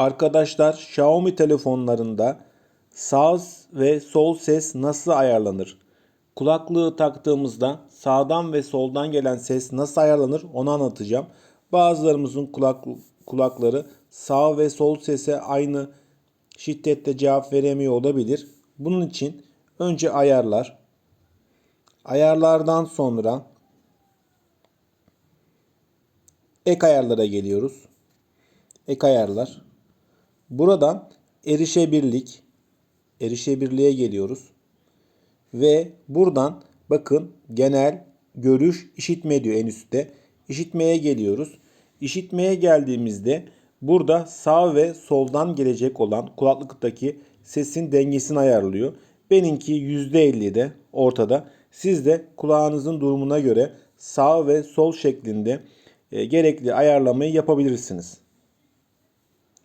Arkadaşlar Xiaomi telefonlarında sağ ve sol ses nasıl ayarlanır? Kulaklığı taktığımızda sağdan ve soldan gelen ses nasıl ayarlanır onu anlatacağım. Bazılarımızın kulak, kulakları sağ ve sol sese aynı şiddette cevap veremiyor olabilir. Bunun için önce ayarlar. Ayarlardan sonra ek ayarlara geliyoruz. Ek ayarlar. Buradan erişebilirlik, erişebilirliğe geliyoruz. Ve buradan bakın genel görüş işitme diyor en üstte. İşitmeye geliyoruz. İşitmeye geldiğimizde burada sağ ve soldan gelecek olan kulaklıktaki sesin dengesini ayarlıyor. Benimki %50'de ortada. Siz de kulağınızın durumuna göre sağ ve sol şeklinde e, gerekli ayarlamayı yapabilirsiniz.